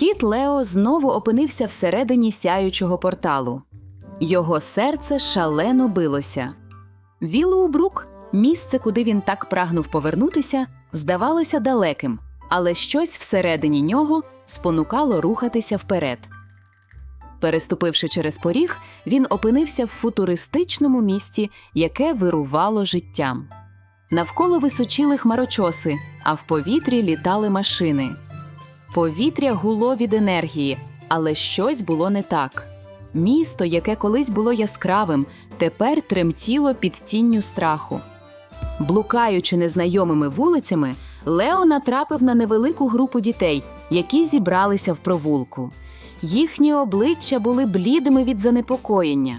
Кіт Лео знову опинився всередині сяючого порталу. Його серце шалено билося. Віллоубрук, місце, куди він так прагнув повернутися, здавалося далеким, але щось всередині нього спонукало рухатися вперед. Переступивши через поріг, він опинився в футуристичному місті, яке вирувало життям. Навколо височили хмарочоси, а в повітрі літали машини. Повітря гуло від енергії, але щось було не так. Місто, яке колись було яскравим, тепер тремтіло під тінню страху. Блукаючи незнайомими вулицями, Лео натрапив на невелику групу дітей, які зібралися в провулку. Їхні обличчя були блідими від занепокоєння.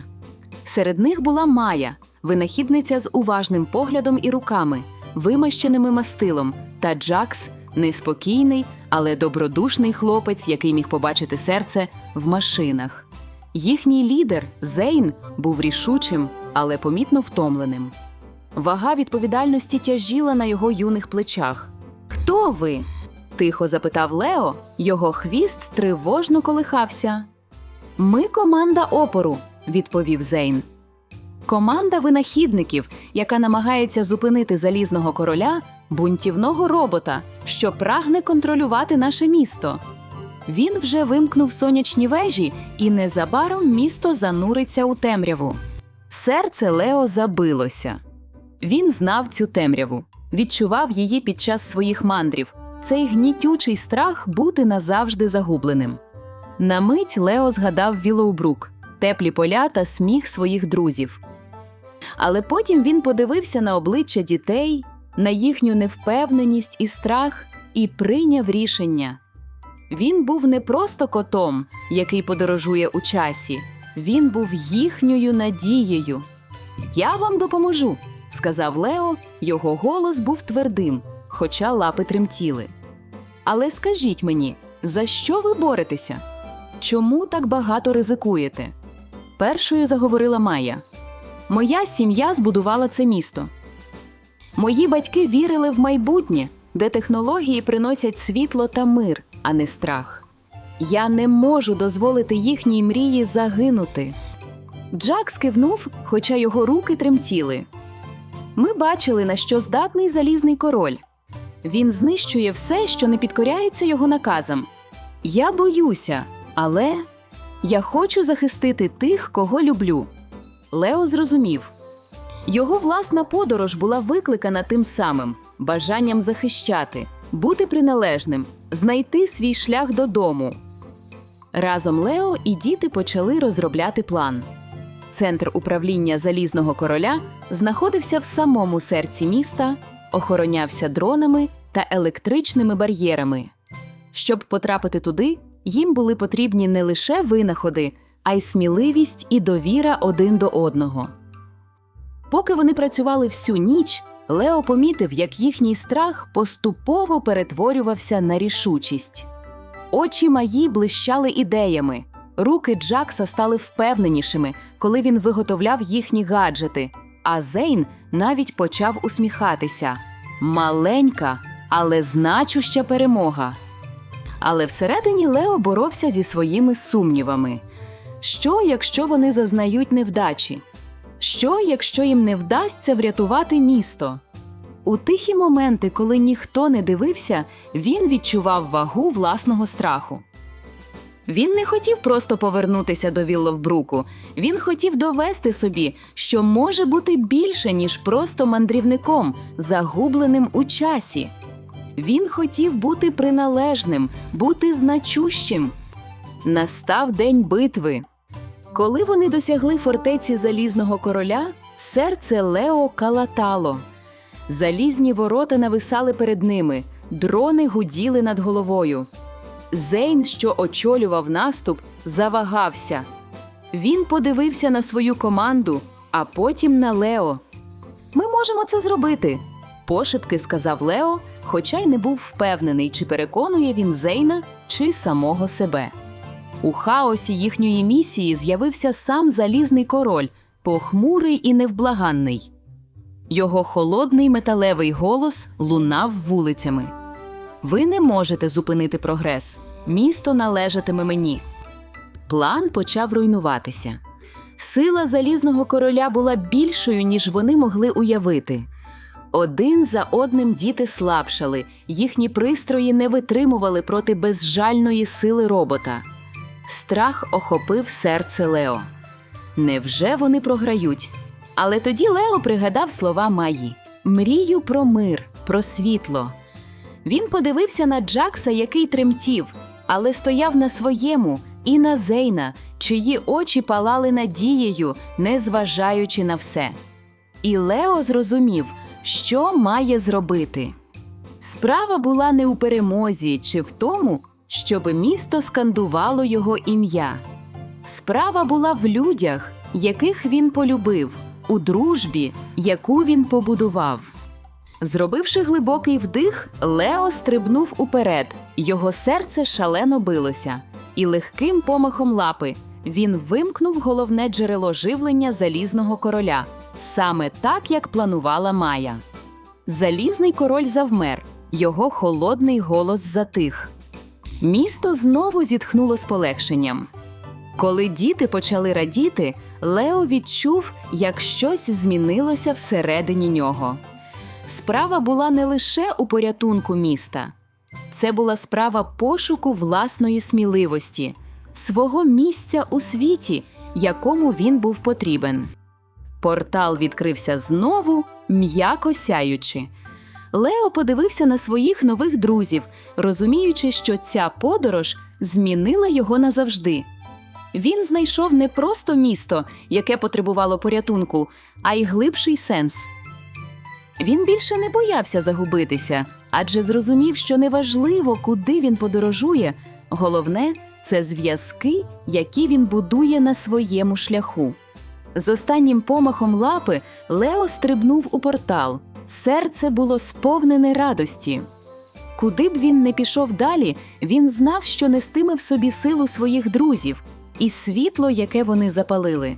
Серед них була Майя, винахідниця з уважним поглядом і руками, вимащеними мастилом, та Джакс, неспокійний, але добродушний хлопець, який міг побачити серце в машинах. Їхній лідер Зейн був рішучим, але помітно втомленим. Вага відповідальності тяжіла на його юних плечах. Хто ви? тихо запитав Лео, його хвіст тривожно колихався. Ми команда опору, відповів Зейн. Команда винахідників, яка намагається зупинити залізного короля, бунтівного робота, що прагне контролювати наше місто. Він вже вимкнув сонячні вежі, і незабаром місто зануриться у темряву. Серце Лео забилося. Він знав цю темряву, відчував її під час своїх мандрів, цей гнітючий страх бути назавжди загубленим. На мить Лео згадав Вілоубрук, теплі поля та сміх своїх друзів. Але потім він подивився на обличчя дітей, на їхню невпевненість і страх і прийняв рішення. Він був не просто котом, який подорожує у часі, він був їхньою надією. Я вам допоможу, сказав Лео, його голос був твердим, хоча лапи тремтіли. Але скажіть мені, за що ви боретеся? Чому так багато ризикуєте? Першою заговорила Майя. Моя сім'я збудувала це місто. Мої батьки вірили в майбутнє, де технології приносять світло та мир, а не страх. Я не можу дозволити їхній мрії загинути. Джак скивнув, хоча його руки тремтіли. Ми бачили, на що здатний залізний король. Він знищує все, що не підкоряється його наказам. Я боюся, але я хочу захистити тих, кого люблю. Лео зрозумів. Його власна подорож була викликана тим самим бажанням захищати, бути приналежним, знайти свій шлях додому. Разом Лео і діти почали розробляти план. Центр управління залізного короля знаходився в самому серці міста, охоронявся дронами та електричними бар'єрами. Щоб потрапити туди, їм були потрібні не лише винаходи, а й сміливість і довіра один до одного. Поки вони працювали всю ніч, Лео помітив, як їхній страх поступово перетворювався на рішучість. Очі Маї блищали ідеями, руки Джакса стали впевненішими, коли він виготовляв їхні гаджети, а Зейн навіть почав усміхатися. Маленька, але значуща перемога. Але всередині Лео боровся зі своїми сумнівами. Що, якщо вони зазнають невдачі? Що, якщо їм не вдасться врятувати місто? У тихі моменти, коли ніхто не дивився, він відчував вагу власного страху. Він не хотів просто повернутися до Вілловбруку. Він хотів довести собі, що може бути більше, ніж просто мандрівником, загубленим у часі. Він хотів бути приналежним, бути значущим. Настав день битви. Коли вони досягли фортеці залізного короля, серце Лео калатало. Залізні ворота нависали перед ними, дрони гуділи над головою. Зейн, що очолював наступ, завагався. Він подивився на свою команду, а потім на Лео. Ми можемо це зробити, пошепки сказав Лео, хоча й не був впевнений, чи переконує він Зейна, чи самого себе. У хаосі їхньої місії з'явився сам залізний король, похмурий і невблаганний. Його холодний металевий голос лунав вулицями. Ви не можете зупинити прогрес. місто належатиме мені. План почав руйнуватися. Сила залізного короля була більшою, ніж вони могли уявити. Один за одним діти слабшали, їхні пристрої не витримували проти безжальної сили робота. Страх охопив серце Лео. Невже вони програють? Але тоді Лео пригадав слова Маї: Мрію про мир, про світло. Він подивився на Джакса, який тремтів, але стояв на своєму, і на Зейна, чиї очі палали надією, незважаючи на все. І Лео зрозумів, що має зробити. Справа була не у перемозі чи в тому, щоб місто скандувало його ім'я. Справа була в людях, яких він полюбив, у дружбі, яку він побудував. Зробивши глибокий вдих, Лео стрибнув уперед, його серце шалено билося, і легким помахом лапи він вимкнув головне джерело живлення залізного короля, саме так, як планувала Майя. Залізний король завмер, його холодний голос затих. Місто знову зітхнуло з полегшенням. Коли діти почали радіти, Лео відчув, як щось змінилося всередині нього. Справа була не лише у порятунку міста, це була справа пошуку власної сміливості, свого місця у світі, якому він був потрібен. Портал відкрився знову, м'яко сяючи. Лео подивився на своїх нових друзів, розуміючи, що ця подорож змінила його назавжди. Він знайшов не просто місто, яке потребувало порятунку, а й глибший сенс. Він більше не боявся загубитися, адже зрозумів, що неважливо, куди він подорожує, головне це зв'язки, які він будує на своєму шляху. З останнім помахом лапи Лео стрибнув у портал. Серце було сповнене радості. Куди б він не пішов далі, він знав, що нестиме в собі силу своїх друзів і світло, яке вони запалили.